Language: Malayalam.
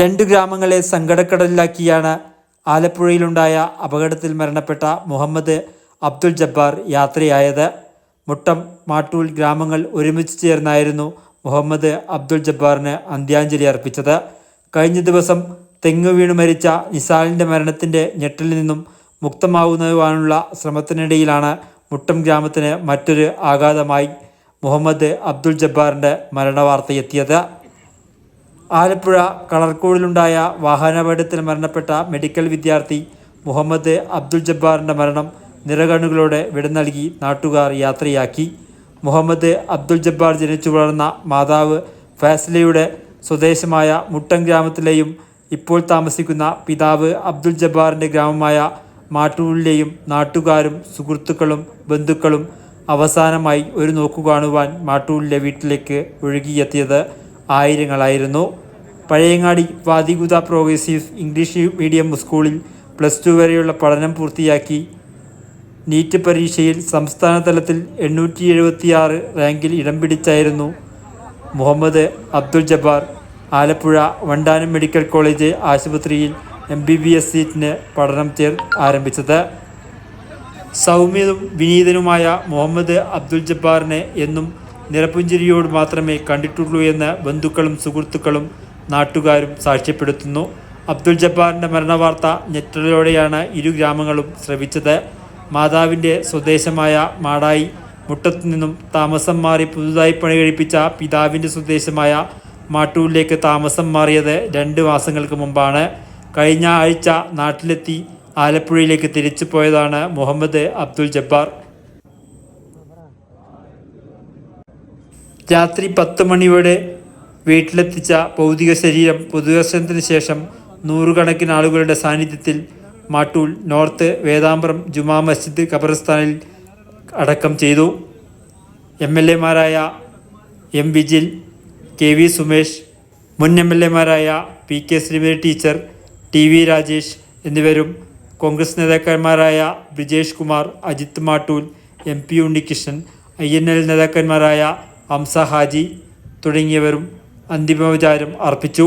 രണ്ട് ഗ്രാമങ്ങളെ സങ്കടക്കടലിലാക്കിയാണ് ആലപ്പുഴയിലുണ്ടായ അപകടത്തിൽ മരണപ്പെട്ട മുഹമ്മദ് അബ്ദുൽ ജബ്ബാർ യാത്രയായത്. മുട്ടം മാട്ടൂൽ ഗ്രാമങ്ങൾ ഒരുമിച്ച് ചേർന്നായിരുന്നു മുഹമ്മദ് അബ്ദുൽ ജബ്ബാറിന് അന്ത്യാഞ്ജലി അർപ്പിച്ചത്. കഴിഞ്ഞ ദിവസം തെങ്ങു വീണ് മരിച്ച നിസാലിന്റെ മരണത്തിന്റെ ഞെട്ടലിൽ നിന്നും മുക്തമാവുന്നതിനുള്ള ശ്രമത്തിനിടയിലാണ് മുട്ടം ഗ്രാമത്തിന് മറ്റൊരു ആഘാതമായി മുഹമ്മദ് അബ്ദുൽ ജബ്ബാറിന്റെ മരണവാർത്തയെത്തിയത് ആലപ്പുഴ കളർക്കോടിലുണ്ടായ വാഹനാപകടത്തിൽ മരണപ്പെട്ട മെഡിക്കൽ വിദ്യാർത്ഥി മുഹമ്മദ് അബ്ദുൽ ജബ്ബാറിന്റെ മരണം നിറകണ്ണുകളോടെ വിട നൽകി നാട്ടുകാർ യാത്രയാക്കി. മുഹമ്മദ് അബ്ദുൽ ജബ്ബാർ ജനിച്ചു വളർന്ന മാതാവ് ഫാസിലയുടെ സ്വദേശമായ മുട്ടം ഗ്രാമത്തിലെയും ഇപ്പോൾ താമസിക്കുന്ന പിതാവ് അബ്ദുൽ ജബ്ബാറിന്റെ ഗ്രാമമായ മാട്ടൂരിലെയും നാട്ടുകാരും സുഹൃത്തുക്കളും ബന്ധുക്കളും അവസാനമായി ഒരു നോക്കു കാണുവാൻ മാട്ടൂരിലെ വീട്ടിലേക്ക് ഒഴുകിയെത്തിയത് ആയിരങ്ങളായിരുന്നു. പഴയങ്ങാടി വാദിഗുത പ്രോഗ്രസീവ് ഇംഗ്ലീഷ് മീഡിയം സ്കൂളിൽ പ്ലസ് ടു വരെയുള്ള പഠനം പൂർത്തിയാക്കി. നീറ്റ് പരീക്ഷയിൽ സംസ്ഥാന തലത്തിൽ എണ്ണൂറ്റി എഴുപത്തിയാറ് റാങ്കിൽ ഇടം പിടിച്ചായിരുന്നു മുഹമ്മദ് അബ്ദുൽ ജബ്ബാർ. ആലപ്പുഴ വണ്ടാനം മെഡിക്കൽ കോളേജ് ആശുപത്രിയിൽ എം ബി ബി എസ് സീറ്റിന് പഠനം ചേർ ആരംഭിച്ചത്. സൗമ്യതും വിനീതനുമായ മുഹമ്മദ് അബ്ദുൽ ജബ്ബാറിനെ എന്നും നിറപുഞ്ചിരിയോട് മാത്രമേ കണ്ടിട്ടുള്ളൂ എന്ന് ബന്ധുക്കളും സുഹൃത്തുക്കളും നാട്ടുകാരും സാക്ഷ്യപ്പെടുത്തുന്നു. അബ്ദുൽ ജബ്ബാറിന്റെ മരണവാർത്ത ഞെട്ടലോടെയാണ് ഇരു ഗ്രാമങ്ങളും ശ്രവിച്ചത്. മാതാവിന്റെ സ്വദേശമായ മാടായി മുട്ടത്തു നിന്നും താമസം മാറി പുതുതായി പണി കഴിപ്പിച്ച പിതാവിന്റെ സ്വദേശമായ മാട്ടൂരിലേക്ക് താമസം മാറിയത് രണ്ട് മാസങ്ങൾക്ക് മുമ്പാണ്. കഴിഞ്ഞ ആഴ്ച നാട്ടിലെത്തി ആലപ്പുഴയിലേക്ക് തിരിച്ചു പോയതാണ് മുഹമ്മദ് അബ്ദുൽ ജബ്ബാർ. രാത്രി പത്ത് മണിയോടെ വീട്ടിലെത്തിച്ച ഭൗതിക ശരീരം പൊതുദർശനത്തിന് ശേഷം നൂറുകണക്കിന് ആളുകളുടെ സാന്നിധ്യത്തിൽ മാട്ടൂൽ നോർത്ത് വേദാമ്പ്രം ജുമാ മസ്ജിദ് ഖബർസ്ഥാനിൽ അടക്കം ചെയ്തു. M L എമാരായ M Vijil K V Sumesh മുൻ M L എമാരായ P K Sreemathi teacher T V Rajesh എന്നിവരും Congress നേതാക്കന്മാരായ Brijesh Kumar Ajith Mattool M P Unnikrishnan I N L നേതാക്കന്മാരായ Hamza Haji തുടങ്ങിയവരും അന്തിമോപചാരം അർപ്പിച്ചു.